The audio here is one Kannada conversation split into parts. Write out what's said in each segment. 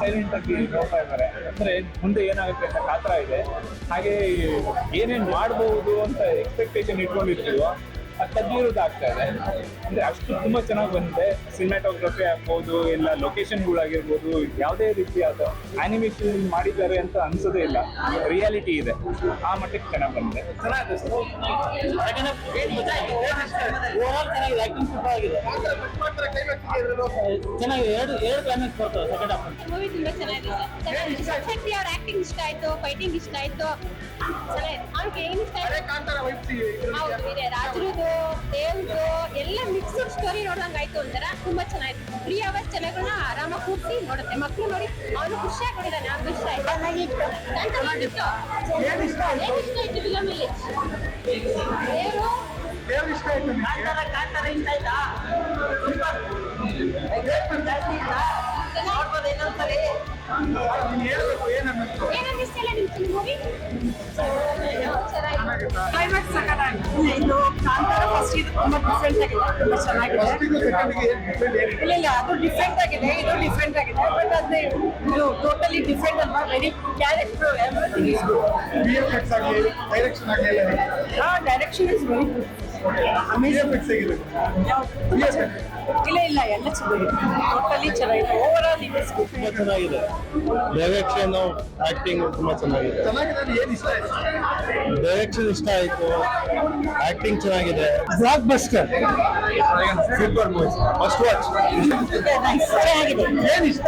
ಸೈಲೆಂಟ್ ಆಗಿ ನೋಡ್ತಾ ಇದ್ದಾರೆ. ಅಂದ್ರೆ ಮುಂದೆ ಏನಾಗುತ್ತೆ ಅಂತ ಕಾತರ ಇದೆ. ಹಾಗೆ ಏನೇನ್ ಮಾಡಬಹುದು ಅಂತ ಎಕ್ಸ್ಪೆಕ್ಟೇಷನ್ ಇಟ್ಕೊಂಡಿರ್ತೀವೋ ಅದು ತಗ್ಗಿರೋದಾಗ್ತಾ ಇದೆ. ಅಂದ್ರೆ ಅಷ್ಟು ತುಂಬಾ ಚೆನ್ನಾಗಿ ಬಂದಿದೆ. ಸಿನಿಮಾಟೋಗ್ರಫಿ ಆಗ್ಬೋದು ಇಲ್ಲ ಲೊಕೇಶನ್ಗಳಾಗಿರ್ಬೋದು ಯಾವುದೇ ರೀತಿಯಾದ ಆನಿಮೇಷನ್ ಮಾಡಿದ್ದಾರೆ ಅಂತ ಅನ್ಸೋದೇ ಇಲ್ಲ. ರಿಯಾಲಿಟಿ ಇದೆ. ಆ ಮಟ್ಟಕ್ಕೆ ಚೆನ್ನಾಗಿ ಬಂದಿದೆ. ಚೆನ್ನಾಗಿದೆ ಎರಡು ಎರಡು ಕ್ಲೈಮ್ಯಾಕ್ಸ್ ಬರ್ತವೆ ಸೆಕೆಂಡ್ ಹಾಫ್ ಮೂವಿ ತುಂಬಾ ಚೆನ್ನಾಗಿದೆ ಸರ್. ಶಕ್ತಿ ಅವ್ರ ಆಕ್ಟಿಂಗ್ ಇಷ್ಟ ಆಯ್ತು ಫೈಟಿಂಗ್ ಇಷ್ಟ ಆಯ್ತು. ಚೆನ್ನಾಗಿದೆ. ಅವ್ರಿಗೆ ಏನ್ ಇಷ್ಟ ಆಯ್ತು? ಹೌದು ಇದೆ. ದೇವ್ರದು ಎಲ್ಲ ಮಿಕ್ಸ್ಡ್ ಸ್ಟೋರಿ ನೋಡ್ದಂಗ್ ಆಯ್ತು ಒಂಥರ ತುಂಬಾ ಚೆನ್ನಾಗಿತ್ತು. ತ್ರೀ ಅವರ್ಸ್ ಜನಗಳನ್ನ ಆರಾಮಾಗಿ ಕೂರ್ಸಿ ನೋಡುತ್ತೆ. ಮಕ್ಳು ನೋಡಿ ಅವನು ಖುಷಿಯಾಗಿ ನೋಡಿದಾನೆ ಅವ್ರಿಗೆ ಇಷ್ಟ ಆಯ್ತು. ಚೆನ್ನಾಗಿತ್ತು. ಏನ್ ಇಷ್ಟ ಆಯ್ತು? ಫಿಲಮ್ ಅಲ್ಲಿ? ದೇವರು ಕಾಂತಾರ ಇಷ್ಟ ಆಯ್ತಾ ನೋಡ್ಬೋದು ಇನ್ನೊಂದ್ಸರಿ. ಏನನ್ನಿಸ್ತಿಲ್ಲ ನಿಮ್ಗೆ ಮೂವಿ ಚೆನ್ನಾಗಿ ಕ್ಲೈಮ್ಯಾಕ್ಸ್ ಸಖತ್ತಾಗಿದೆ. ಇದು ಕಾಂತಾರ ಫಸ್ಟ್ ಇದು ತುಂಬಾ ಡಿಫ್ರೆಂಟ್ ಆಗಿದೆ. ತುಂಬಾ ಚೆನ್ನಾಗಿದೆ ಇಲ್ಲ ಇಲ್ಲ ಅದು ಡಿಫ್ರೆಂಟ್ ಆಗಿದೆ. ಇದು ಡಿಫ್ರೆಂಟ್ ಆಗಿದೆ. ಬಟ್ ಅದೇ, ಇದು ಟೋಟಲಿ ಡಿಫ್ರೆಂಟ್ ಅಲ್ವಾ? Very character everything is good direction ಆಗಿ ಡೈರೆಕ್ಷನ್ ಹೇಗೆ? ಹಾ ಡೈರೆಕ್ಷನ್ ಇಸ್ ವೆರಿ ಗುಡ್? ಇಲ್ಲ ಇಲ್ಲ ಎಲ್ಲ ಚೆನ್ನಾಗಿದೆ. ಟೋಟಲಿ ಚೆನ್ನಾಗಿದೆ. ಓವರ್ ಆಲ್ ಇಟ್ ತುಂಬಾ ಚೆನ್ನಾಗಿದೆ. ಡೈರೆಕ್ಷನ್ ಆಕ್ಟಿಂಗ್ ತುಂಬಾ ಚೆನ್ನಾಗಿದೆ. ಚೆನ್ನಾಗಿದೆ ಅಂದ್ರೆ ಇಷ್ಟ ಆಯ್ತು? ಡೈರೆಕ್ಷನ್ ಇಷ್ಟ ಆಯ್ತು. ಆಕ್ಟಿಂಗ್ ಚೆನ್ನಾಗಿದೆ. Blockbuster super movie must watch ಚೆನ್ನಾಗಿದೆ. ಏನು ಇಷ್ಟ?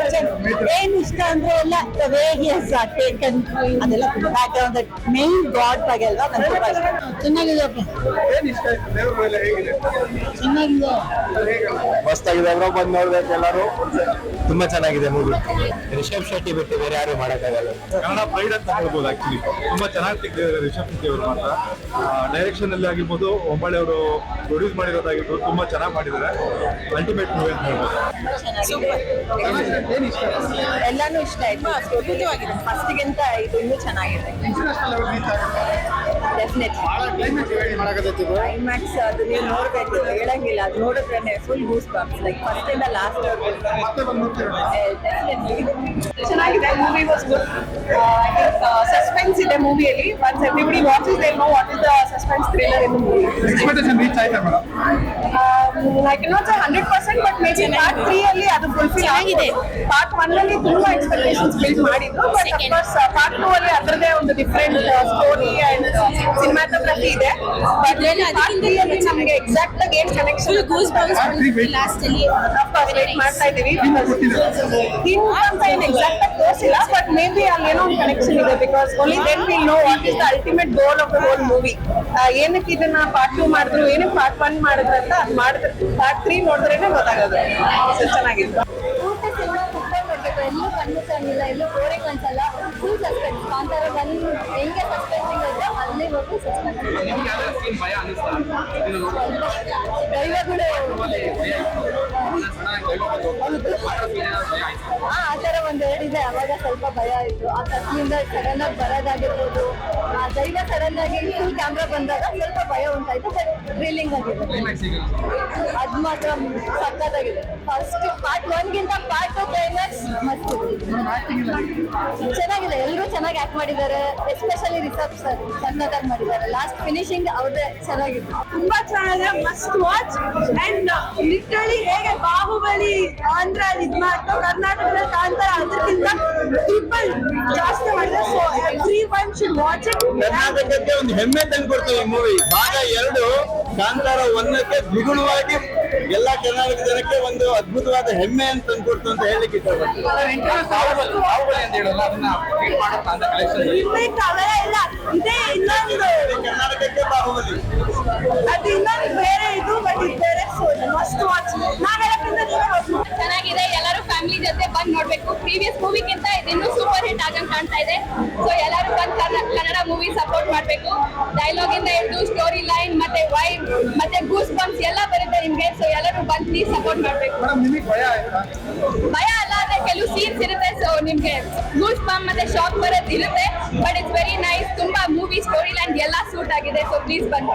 ಏನು ಇಷ್ಟ ಅಂದ್ರೆ ಎಲ್ಲ ವೇ ಹಿ ಹಸ್ ಟೇಕನ್ ಅದೆಲ್ಲ ಬ್ಯಾಕ್ ಗ್ರೌಂಡ್ ಮೇನ್ ಗಾಡ್ ಬಗ್ಗೆ ಅಲ್ವಾ ತುಂಬಾ ಇಷ್ಟ. ಚೆನ್ನಾಗಿದೆ ಏನು ಇಷ್ಟ ಮಸ್ತಾಗಿದೆ ಬ್ರೋ ಬಂದು ನೋಡ್ಬೇಕು ಎಲ್ಲರೂ. ತುಂಬಾ ಚೆನ್ನಾಗಿದೆ ಮೂವಿ ರಿಷಬ್ ಶೆಟ್ಟಿ ಬಿಟ್ಟು ಬೇರೆ ಯಾರು ಮಾಡೋಕ್ಕಾಗಲ್ಲ. ಕನ್ನಡ ಪ್ರೈಡ್ ಅಂತ ಹೇಳ್ಬೋದು ಆಕ್ಚುಲಿ ತುಂಬಾ ಚೆನ್ನಾಗಿ ತೆಗೆದಿದ್ದಾರೆ ರಿಷಬ್ ಶೆಟ್ಟಿ ಅವರು ಮಾತ್ರ. ಡೈರೆಕ್ಷನ್ ಅಲ್ಲಿ ಆಗಿರ್ಬೋದು ಒಂಬಳೆ ಅವರು ಪ್ರೊಡ್ಯೂಸ್ ಮಾಡಿರೋದಾಗಿರ್ಬೋದು ತುಂಬಾ ಚೆನ್ನಾಗಿ ಮಾಡಿದ್ದಾರೆ. ಅಲ್ಟಿಮೇಟ್ ಮೂವಿ ಅಂತ ಹೇಳ್ಬೋದು. ಏನ್ ಇಷ್ಟ ಆಯ್ತು. ಎಲ್ಲಾನು ಇಷ್ಟ ಆಯ್ತು ಅದ್ಭುತವಾಗಿದೆ ಫಸ್ಟ್ಗಿಂತ ಇದು ಇನ್ನೂ ಚೆನ್ನಾಗಿದೆ. ಕ್ಲೈಮ್ಯಾಕ್ಸ್ ಅದು ನೀವು ನೋಡ್ಬೇಕು ಹೇಳಂಗಿಲ್ಲ ಅದು ನೋಡಿದ್ರೆ full goose bumps like first ಇಂದ ಲಾಸ್ಟ್ ಚೆನ್ನಾಗಿದೆ ಮೂವಿ ವಾಸ್ ಗುಡ್ ಸಸ್ಪೆನ್ಸ್ ಇದೆ ಮೂವಿಯಲ್ಲಿ once everybody watches they know what is the suspense thriller in movie I hundred percent but part three ಅಲ್ಲಿ ಅದು ಫುಲ್ಫಿಲ್ ಆಗಿದೆ ಪಾರ್ಟ್ ಒನ್ ಅಲ್ಲಿ ತುಂಬಾ ಎಕ್ಸ್ಪೆಕ್ಟೇಷನ್ಸ್ ಬಿಲ್ಡ್ ಮಾಡಿದ್ರು. But of course part two ಅಲ್ಲಿ ಅದರದೇ ಒಂದು ಡಿಫ್ರೆಂಟ್ ಸ್ಟೋರಿ ಅಂಡ್ ಸಿನಿಮಾಟೋಗ್ರಫಿ ಇದೆ. ಬಟ್ ಪಾರ್ಟ್ ತ್ರೀ ಅಲ್ಲಿ ನಮಗೆ ಎಕ್ಸಾಕ್ಟ್ ಆಗಿ ಏನ್ ಕನೆಕ್ಷನ್ ಗೂಸ್ ಲಾಸ್ಟ್ ಅಲ್ಲಿ. ವೇಟ್ ಮಾಡ್ತಾ ಇದೀವಿ ಹಿಂಟ್ ಅಂತ ಏನು ಎಕ್ಸಾಕ್ಟ್ ಆಗಿ ತೋರಿಸಿಲ್ಲ ಬಟ್ ಮೇ ಬಿ ಅಲ್ಲಿ ಏನೋ ಒಂದು ಕನೆಕ್ಷನ್ ಇದೆ because only then will know what is the ultimate goal of the whole movie ಏನಕ್ಕೆ ಇದನ್ನ ಪಾರ್ಟ್ ಟೂ ಮಾಡಿದ್ರು ಏನಕ್ಕೆ ಪಾರ್ಟ್ ಒನ್ ಮಾಡಿದ್ರು ಅಂತ ಅದು ಮಾಡಿದ್ರು ಪಾರ್ಟ್ ತ್ರೀ ನೋಡಿದ್ರೇನೆ ಗೊತ್ತಾಗೋದು. ಆಕ್ಸ ಚೆನ್ನಾಗಿದೆ. ಕಾಣಿಲ್ಲ ಎಲ್ಲೂ ಬೋರಿಂಗ್ ಅನ್ಸಲ್ಲ ಫುಲ್ ಸಸ್ಪೆನ್ಸ್ ಕಾಂತಾರ ಬಂದು ಹೆಂಗೆ ಸಸ್ಪೆನ್ಸಿಂಗ್ ಇದೆ ಅಲ್ಲಿವರೆಗೂ ಸಸ್ಪೆನ್ಸ್ ದೈವಗಳು ಹಾ ಆ ಥರ ಇದೆ ಅವಾಗ ಸ್ವಲ್ಪ ಭಯ ಆಯ್ತು. ಆ ಸತ್ತಿಯಿಂದ ಸಡನ್ ಆಗಿ ಬರೋದಾಗಿರ್ಬೋದು. ಆ ದೈವ ಸಡನ್ ಆಗಿ ಫುಲ್ ಕ್ಯಾಮ್ರಾ ಬಂದಾಗ ಸ್ವಲ್ಪ ಭಯ ಉಂಟಾಯ್ತು ಬಟ್ ಥ್ರಿಲ್ಲಿಂಗ್ ಆಗಿದೆ. ಅದು ಮಾತ್ರ ಸಕ್ಕತ್ತಾಗಿದೆ ಫಸ್ಟ್ ಪಾರ್ಟ್ ಒನ್ಗಿಂತ ಪಾರ್ಟ್ ಟು ಕ್ಲೈಮ್ಯಾಕ್ಸ್ ಮಸ್ತ್. ಚೆನ್ನಾಗಿದೆ. ಎಲ್ಲರೂ ಚೆನ್ನಾಗಿ ಆಕ್ಟ್ ಮಾಡಿದ್ದಾರೆ. ಎಸ್ಪೆಷಲಿ ರಿಸರ್ವ್ ಸರ್ ಚಂದಾಗ ಮಾಡಿದ್ದಾರೆ. ಲಾಸ್ಟ್ ಫಿನಿಶಿಂಗ್ ಅವ್ರದ್ದೇ ಚೆನ್ನಾಗಿತ್ತು ತುಂಬಾ ಚೆನ್ನಾಗಿದೆ. ಮಸ್ಟ್ ವಾಚ್ ಅಂಡ್ ಲಿಟ್ರಲಿ ಹೇಗೆ ಬಾಹುಬಲಿ ಆಂಧ್ರ ಇದ್ ಮಾಡ್ತು ಕರ್ನಾಟಕದಲ್ಲಿ ಕಾಂತಾರ ಅದಕ್ಕಿಂತ ಟ್ರಿಪಲ್ ಜಾಸ್ತಿ ಮಾಡಿದ್ರೆ so everyone should watch it ಕರ್ನಾಟಕಕ್ಕೆ ಒಂದು ಹೆಮ್ಮೆ ತಂದು ಕೊಡ್ತೇವೆ ಈ ಮೂವಿ ಭಾಗ ಎರಡು ಕಾಂತಾರ ಒಂದಕ್ಕೆ ದ್ವಿಗುಣವಾಗಿ ಎಲ್ಲ ಕರ್ನಾಟಕ ಜನಕ್ಕೆ ಒಂದು ಅದ್ಭುತವಾದ ಹೆಮ್ಮೆ ಅಂತ ತಂದ್ಕೊಡ್ತು ಅಂತ ಹೇಳಲಿಕ್ಕೆ ಕರ್ನಾಟಕಕ್ಕೆ ಬಾಹುಬಲಿ. ಅದು ಇನ್ನೊಂದು ಬೇರೆ ಇದು ಬಟ್ ಇದು ಬೇರೆ ಸೊ ಮಸ್ಟ್ ವಾಚ್ ಚೆನ್ನಾಗಿದೆ ಎಲ್ಲರೂ ಫ್ಯಾಮಿಲಿ ಜೊತೆ ಬಂದ್ ನೋಡ್ಬೇಕು. ಪ್ರೀವಿಯಸ್ ಮೂವಿಗಿಂತ ಇದಿನ್ನೂ ಸೂಪರ್ ಹಿಟ್ ಆಗಂಗ್ ಕಾಣ್ತಾ ಇದೆ. ಸೊ ಎಲ್ಲರೂ ಬಂದ್ ಕನ್ನ- ಕನ್ನಡ ಮೂವಿ ಸಪೋರ್ಟ್ ಮಾಡಬೇಕು. ಡೈಲಾಗ್ ಇಂದ ಹಿಡಿದು ಸ್ಟೋರಿ ಲೈನ್ ಮತ್ತೆ ವೈಬ್ ಮತ್ತೆ ಗೂಸ್ ಬಂಪ್ಸ್ ಎಲ್ಲ ಬರುತ್ತೆ ನಿಮ್ಗೆ. ಸೊ ಎಲ್ಲರೂ ಬಂದು ಪ್ಲೀಸ್ ಸಪೋರ್ಟ್ ಮಾಡ್ಬೇಕು. ಭಯ ಅಲ್ಲ ಅಂದ್ರೆ ಕೆಲವು ಸೀನ್ಸ್ ಇರುತ್ತೆ. ಸೊ ನಿಮ್ಗೆ ಗೂಸ್ ಬಂಪ್ ಮತ್ತೆ ಶಾಕ್ ಬರೋದು ಇರುತ್ತೆ. ಬಟ್ ಇಟ್ಸ್ ವೆರಿ ನೈಸ್ ತುಂಬಾ ಮೂವಿ ಸ್ಟೋರಿ ಲೈನ್ ಎಲ್ಲ ಸೂಟ್ ಆಗಿದೆ. ಸೊ ಪ್ಲೀಸ್ ಬಂದು.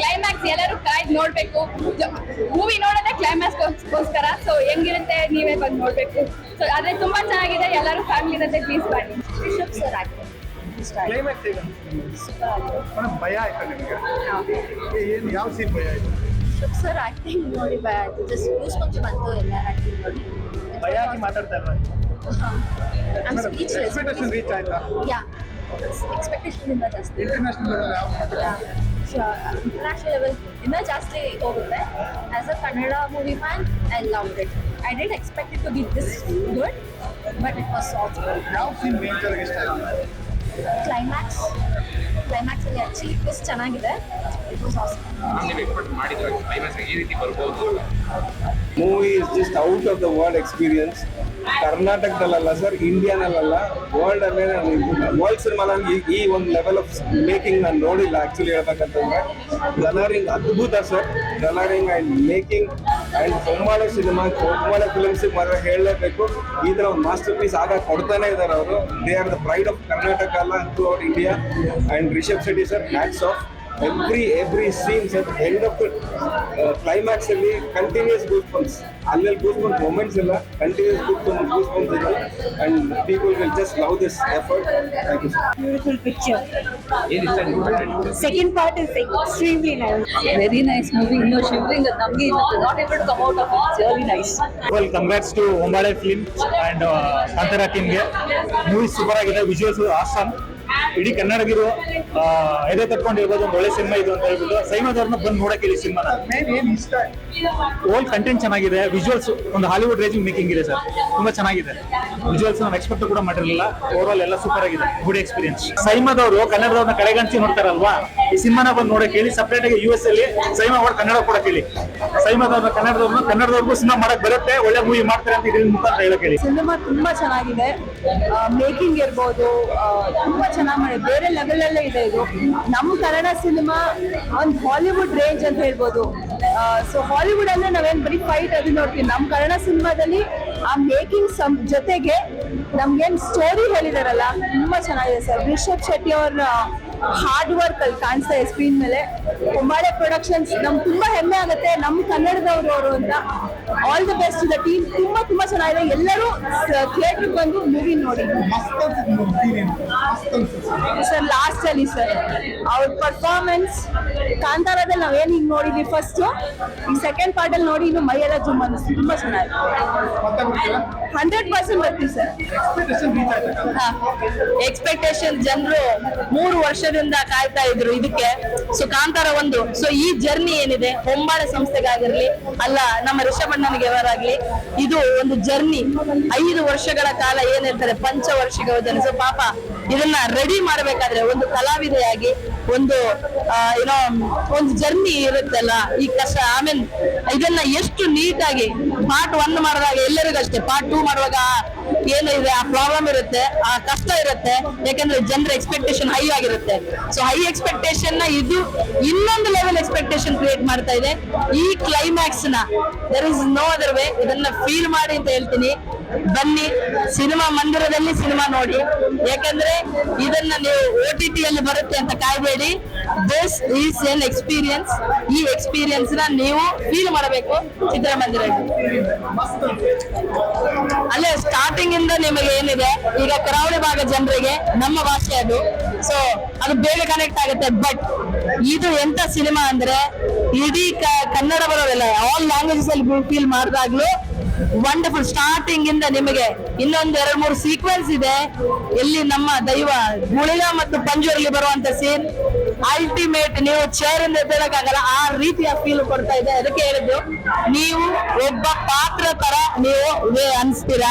ಕ್ಲೈಮ್ಯಾಕ್ಸ್ ಎಲ್ಲರೂ ಕಾಯ್ದು ನೋಡ್ಬೇಕು. ಮೂವಿ ನೋಡೋದೇ ಕ್ಲೈಮ್ಯಾಕ್ಸ್ ಗೋಸ್ಕರ. ಸೊ ಹೆಂಗಿರುತ್ತೆ ನೀವೇ ಬಂದು ನೋಡ್ಬೇಕು. ಸೊ ಅದೇ ತುಂಬಾ ಚೆನ್ನಾಗಿದೆ. ಎಲ್ಲರೂ ಫ್ಯಾಮಿಲಿ ಜೊತೆ ಪ್ಲೀಸ್ ಬನ್ನಿ. ರಿಷಬ್ ಸರ್ ಕ್ಲೈಮ್ಯಾಕ್ಸ್ ಹೇಗೆ ಮೇಡಮ್ ಭಯ ಆಯ್ತಾ ನಿಮಗೆ? ಏನು ಯಾವ ಸೀನ್ ಭಯ ಆಯ್ತು? ರಿಷಬ್ ಸರ್ ಆಕ್ಟಿಂಗ್ ನೋಡಿ ಜಸ್ಟ್ ಗೂಸ್ ಬಂತು ಬಂತು ಎಲ್ಲ ಆಕ್ಟಿಂಗ್ ನೋಡಿ. ಭಯ ಆಗಿ ಮಾತಾಡ್ತಾ ಇಲ್ವಾ? ಎಕ್ಸ್ಪೆಕ್ಟೇಷನ್ ರೀಚ್ ಆಯ್ತಾ? ಯಾ ಎಕ್ಸ್ಪೆಕ್ಟೇಷನ್ ಇಂದ ಜಾಸ್ತಿ. ಇಂಟರ್ನ್ಯಾಷನಲ್ ಲೆವೆಲ್ ಯಾವ ಇಂಟರ್ನ್ಯಾಷನಲ್ ಲೆವೆಲ್ ಇನ್ನೂ ಜಾಸ್ತಿ ಹೋಗುತ್ತೆ. As a Kannada movie fan I love it I didn't expect it to be this good but it was also ಯಾವ ಸೀನ್ ಮೇಜರ್ ಇಷ್ಟ ಆಯ್ತು? ಕ್ಲೈಮ್ಯಾಕ್ಸ್ ಕ್ಲೈಮ್ಯಾಕ್ಸ್ ಅಲ್ಲಿ ಆಕ್ಚುಲಿ ಟ್ವಿಸ್ಟ್ ಚೆನ್ನಾಗಿದೆ. It was awesome movie is just out of the world experience ಕರ್ನಾಟಕದಲ್ಲ sir ಇಂಡಿಯಾನಲ್ಲ ವರ್ಲ್ಡ್ ಅಲ್ಲೇ ವರ್ಲ್ಡ್ ಸಿನಿಮಾನಲ್ಲಿ ಈ ಒಂದು ಲೆವೆಲ್ ಆಫ್ ಮೇಕಿಂಗ್ ನಾನು ನೋಡಿಲ್ಲ ಆಕ್ಚುಲಿ ಹೇಳ್ಬೇಕಂತಂದ್ರೆ. ಕಲರಿಂಗ್ ಅದ್ಭುತ sir. Colouring and making and Hombale cinema Hombale films ಮಾತ್ರ ಹೇಳಲೇಬೇಕು. ಈ ತರ ಒಂದು ಮಾಸ್ಟರ್ ಪೀಸ್ ಆಗ ಕೊಡ್ತಾನೆ ಇದ್ದಾರೆ ಅವರು. They are the pride of Karnataka ಅಲ್ಲ throughout India and Rishab Shetty sir hats off every every scenes at end of the climax ಅಲ್ಲಿ ಕಂಟಿನ್ಯೂಸ್ ಗೂಸ್ ಬಂಪ್ಸ್ ಅಲ್ಲೆಲ್ಲಿ ಗೂಸ್ ಬಂಪ್ ಮೂಮೆಂಟ್ಸ್ ಇಲ್ಲ continues goose bump goose bumps ಇದೆ and people will just love this effort thank you sir beautiful picture second part is extremely nice very nice movie Very shivering not able to come out of it. It's really nice. Well congrats to Hombale film and Kantara ಟೀಮ್ಗೆ ಮೂವಿ ಸೂಪರ್ ಆಗಿದೆ ವಿಜುವಲ್ಸ್ ಆಸಮ್ ಇಡೀ ಕನ್ನಡಿಗರು ಎದೆ ತಕ್ಕೊಂಡಿರ್ಬೋದು ಒಂದು ಒಳ್ಳೆ ಸಿನಿಮಾ ಇದು ಅಂತ ಹೇಳ್ಬಿಟ್ಟು ಸೈಮಾದವ್ರನ್ನ ಬಂದು ನೋಡಕ್ಕೆ ಇಲ್ಲಿ ಸಿನಿಮಾನ. ಮೇನ್ ಏನು ಇಷ್ಟ ಆಯ್ತು ಓಲ್ ಕಂಟೆಂಟ್ ಚೆನ್ನಾಗಿದೆ. ವಿಜುವಲ್ಸ್ ಒಂದು ಹಾಲಿವುಡ್ ರೇಜಿಂಗ್ ಮೇಕಿಂಗ್ ಇದೆ ಸರ್. ತುಂಬಾ ಚೆನ್ನಾಗಿದೆ. ವಿಜುವಲ್ಸ್ ನಾವು ಎಕ್ಸ್ಪೆಕ್ಟ್ ಕೂಡ ಮಾಡಿರಲಿಲ್ಲ. ಓವರ್ ಆಲ್ ಎಲ್ಲ ಸೂಪರ್ ಆಗಿದೆ. ಗುಡ್ ಎಕ್ಸ್ಪೀರಿಯನ್ಸ್ ಸೈಮಾದವರು ಕನ್ನಡದವ್ರನ್ನ ಕಡೆಗಣಿಸಿ ನೋಡ್ತಾರಲ್ವಾ? ಈ ಸಿನಿಮಾನ ಬಂದು ನೋಡಕ್ಕೆ ಹೇಳಿ ಸಪ್ರೇಟ್ ಆಗಿ ಯು ಎಸ್ ಅಲ್ಲಿ ಸೈಮಾ ಅವರು ಕನ್ನಡ ಕೂಡ ಕೇಳಿ. ಸೈಮಾದವ್ರನ್ನ ಕನ್ನಡದವ್ರನ್ನ ಕನ್ನಡದವ್ರಿಗೂ ಸಿನಿಮಾ ಮಾಡಕ್ ಬರುತ್ತೆ, ಒಳ್ಳೆ ಮೂವಿ ಮಾಡ್ತಾರೆ ಅಂತ ಇದ್ರ ಮುಖಾಂತರ ಹೇಳಕ್ ಹೇಳಿ. ಸಿನಿಮಾ ತುಂಬಾ ಚೆನ್ನಾಗಿದೆ. ಮೇಕಿಂಗ್ ಇರ್ಬೋದು ತುಂಬಾ ಚೆನ್ನಾಗಿ ಬೇರೆ ಲೆವೆಲ್ ಅಲ್ಲೇ ಇದೆ ಇದು. ನಮ್ಮ ಕನ್ನಡ ಸಿನಿಮಾ ಒಂದು ಹಾಲಿವುಡ್ ರೇಂಜ್ ಅಂತ ಹೇಳ್ಬೋದು. ಸೊ ಹಾಲಿವುಡ್ ಅಂದ್ರೆ ನಾವೇನ್ ಬರೀ ಫೈಟ್ ಅದು ನೋಡ್ತೀವಿ. ನಮ್ಮ ಕನ್ನಡ ಸಿನಿಮಾದಲ್ಲಿ ಆ ಮೇಕಿಂಗ್ ಸಮ್ ಜೊತೆಗೆ ನಮ್ಗೇನ್ ಸ್ಟೋರಿ ಹೇಳಿದಾರಲ್ಲ, ತುಂಬಾ ಚೆನ್ನಾಗಿದೆ ಸರ್ ರಿಷಬ್ ಶೆಟ್ಟಿ ಅವ್ರ ಹಾರ್ಡ್ ವರ್ಕ್ ಅಲ್ಲಿ ಕಾಣಿಸ್ತಾ ಇದೆ ಸ್ಕ್ರೀನ್ ಮೇಲೆ. ಕುಂಬಾಳೆ ಪ್ರೊಡಕ್ಷನ್ಸ್ ನಮ್ಗೆ ತುಂಬಾ ಹೆಮ್ಮೆ ಆಗುತ್ತೆ. ನಮ್ಮ ಕನ್ನಡದವರು ಅವರು ಅಂತ. All the best the team ತುಂಬಾ ತುಂಬಾ ಚೆನ್ನಾಗಿದೆ. ಎಲ್ಲರೂ ಥಿಯೇಟರ್ ಬಂದು ಮೂವಿ ನೋಡಿ. ಏನು ಸರ್ ಲಾಸ್ಟ್ ಅಲ್ಲಿ ಸರ್. ಅವ್ರ ಪರ್ಫಾರ್ಮೆನ್ಸ್ ಕಾಂತಾರದಲ್ಲಿ ನಾವೇನ್ ಹಿಂಗ್ ನೋಡಿದ್ವಿ ಫಸ್ಟ್ ಈ ಸೆಕೆಂಡ್ ಪಾರ್ಟ್ ಅಲ್ಲಿ ನೋಡಿ, ಇನ್ನು ಮೈಯೆಲ್ಲ ಅನಿಸ್ತು ತುಂಬಾ ಚೆನ್ನಾಗಿದೆ. ಹಂಡ್ರೆಡ್ ಪರ್ಸೆಂಟ್ ಬರ್ತೀವಿ ಸರ್. ಎಕ್ಸ್ಪೆಕ್ಟೇಷನ್ ಜನರು ಮೂರು ವರ್ಷದಿಂದ ಕಾಯ್ತಾ ಇದ್ರು ಇದಕ್ಕೆ. ಸೊ ಕಾಂತಾರ ಒಂದು. ಸೊ ಈ ಜರ್ನಿ ಏನಿದೆ? ಹೊಂಬಾಳ ಸಂಸ್ಥೆಗಾಗಿರ್ಲಿ ಅಲ್ಲ ನಮ್ಮ ರಿಷಭಣ್ಣನಿಗೆ ಅವರಾಗ್ಲಿ ಇದು ಒಂದು ಜರ್ನಿ ಐದು ವರ್ಷಗಳ ಕಾಲ ಏನಿರ್ತಾರೆ ಪಂಚವರ್ಷಿಕ ಯೋಜನೆ. ಸೊ ಪಾಪ ಇದನ್ನ ರೆಡಿ ಮಾಡ್ಬೇಕಾದ್ರೆ ಒಂದು ಕಲಾವಿದೆಯಾಗಿ ಒಂದು ಏನೋ ಒಂದು ಜರ್ನಿ ಇರುತ್ತಲ್ಲ ಈ ಕಷ್ಟ ಆಮೇಲೆ ಇದನ್ನ ಎಷ್ಟು ನೀಟಾಗಿ ಪಾರ್ಟ್ ಒನ್ ಮಾಡಿದಾಗ ಎಲ್ಲರಿಗೂ ಅಷ್ಟೇ, ಪಾರ್ಟ್ ಟೂ ಮಾಡುವಾಗ ಏನು ಇದೆ, ಆ ಪ್ರಾಬ್ಲಮ್ ಇರುತ್ತೆ, ಆ ಕಷ್ಟ ಇರುತ್ತೆ, ಯಾಕಂದ್ರೆ ಜನರ ಎಕ್ಸ್ಪೆಕ್ಟೇಷನ್ ಹೈ ಆಗಿರುತ್ತೆ. ಸೊ ಹೈ ಎಕ್ಸ್ಪೆಕ್ಟೇಷನ್ನ ಇದು ಇನ್ನೊಂದು ಲೆವೆಲ್ ಎಕ್ಸ್ಪೆಕ್ಟೇಷನ್ ಕ್ರಿಯೇಟ್ ಮಾಡ್ತಾ ಇದೆ. ಈ ಕ್ಲೈಮ್ಯಾಕ್ಸ್ನ there is no other way ಇದನ್ನ ಫೀಲ್ ಮಾಡಿ ಅಂತ ಹೇಳ್ತೀನಿ. ಬನ್ನಿ, ಸಿನಿಮಾ ಮಂದಿರದಲ್ಲಿ ಸಿನಿಮಾ ನೋಡಿ. ಯಾಕಂದ್ರೆ ಇದನ್ನ ನೀವು ಓ ಟಿ ಟಿಯಲ್ಲಿ ಬರುತ್ತೆ ಅಂತ ಕಾಯ್ಬೇಡಿ. ದಿಸ್ ಈಸ್ ಎನ್ ಎಕ್ಸ್ಪೀರಿಯನ್ಸ್ ಈ ಎಕ್ಸ್ಪೀರಿಯನ್ಸ್ನ ನೀವು ಫೀಲ್ ಮಾಡಬೇಕು ಚಿತ್ರಮಂದಿರ ಅಲ್ಲೇ ಸ್ಟಾರ್ಟಿಂಗ್ ಇಂದ ನಿಮಗೆ ಏನಿದೆ? ಈಗ ಕರಾವಳಿ ಭಾಗ ಜನರಿಗೆ ನಮ್ಮ ಭಾಷೆ ಅದು. ಸೊ ಅದು ಬೇಗ ಕನೆಕ್ಟ್ ಆಗುತ್ತೆ. ಬಟ್ ಇದು ಎಂತ ಸಿನಿಮಾ ಅಂದ್ರೆ, ಇಡೀ ಕನ್ನಡ ಬರೋದಿಲ್ಲ ಆಲ್ ಲ್ಯಾಂಗ್ವೇಜಸ್ ಅಲ್ಲಿ ಫೀಲ್ ಮಾಡಿದಾಗ್ಲೂ ವಂಡರ್ಫುಲ್ ಸ್ಟಾರ್ಟಿಂಗ್ ಇಂದ ನಿಮಗೆ ಇನ್ನೊಂದು ಎರಡು ಮೂರು ಸೀಕ್ವೆನ್ಸ್ ಇದೆ. ಎಲ್ಲಿ ನಮ್ಮ ದೈವ ಗುಳಿಗ ಮತ್ತು ಪಂಜೂರಲ್ಲಿ ಬರುವಂತ ಸೀನ್ ಅಲ್ಟಿಮೇಟ್ ನೀವು ಚೇರ್ ಇಂದ ಆ ರೀತಿಯ ಫೀಲ್ ಕೊಡ್ತಾ ಇದೆ. ಅದಕ್ಕೆ ಹೇಳಿದ್ದು ನೀವು ಒಬ್ಬ ಪಾತ್ರ ತರ ನೀವು ಅನ್ಸ್ತೀರಾ?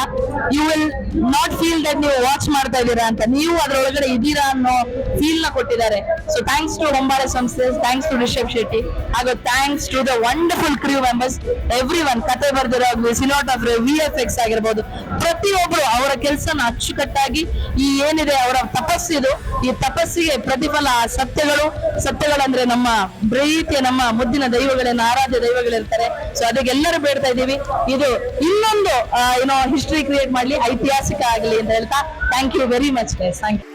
You will not feel that ನೀವು ವಾಚ್ ಮಾಡ್ತಾ ಇದ್ದೀರಾ ಅಂತ. ನೀವು ಅದ್ರೊಳಗಡೆ ಇದ್ದೀರಾ ಅನ್ನೋ ಫೀಲ್ನ ಕೊಟ್ಟಿದ್ದಾರೆ. ಸೊ ಥ್ಯಾಂಕ್ಸ್ ಟು ಹೊಂಬಾಳೆ ಸಂಸ್ಥೆ ಥ್ಯಾಂಕ್ಸ್ ಟು ರಿಷಬ್ ಶೆಟ್ಟಿ ಹಾಗೂ thanks to the wonderful crew members everyone ಕತೆ ಬರ್ದಿರೋ ಆಫ್ ವಿ ಎಫ್ ಎಕ್ಸ್ ಆಗಿರ್ಬೋದು, ಪ್ರತಿಯೊಬ್ರು ಅವರ ಕೆಲಸನ ಅಚ್ಚುಕಟ್ಟಾಗಿ ಈ ಏನಿದೆ ಅವರ ತಪಸ್ಸಿದು ಈ ತಪಸ್ಸಿಗೆ ಪ್ರತಿಫಲ ಸತ್ಯಗಳು. ಸತ್ಯಗಳಂದ್ರೆ ನಮ್ಮ ಪ್ರೀತಿಯ ನಮ್ಮ ಮುದ್ದಿನ ದೈವಗಳೇನು, ಆರಾಧ್ಯ ದೈವಗಳಿರ್ತಾರೆ. ಸೊ ಅದಕ್ಕೆ ಎಲ್ಲರೂ ಬೇಡ್ತಾ ಇದ್ದೀವಿ. ಇದು ಇನ್ನೊಂದು ಏನೋ ಹಿಸ್ಟ್ರಿ ಕ್ರಿಯೇಟ್ ಮಾಡಲಿ, ಐತಿಹಾಸಿಕ ಆಗಲಿ ಅಂತ ಹೇಳ್ತಾ thank you very much thank you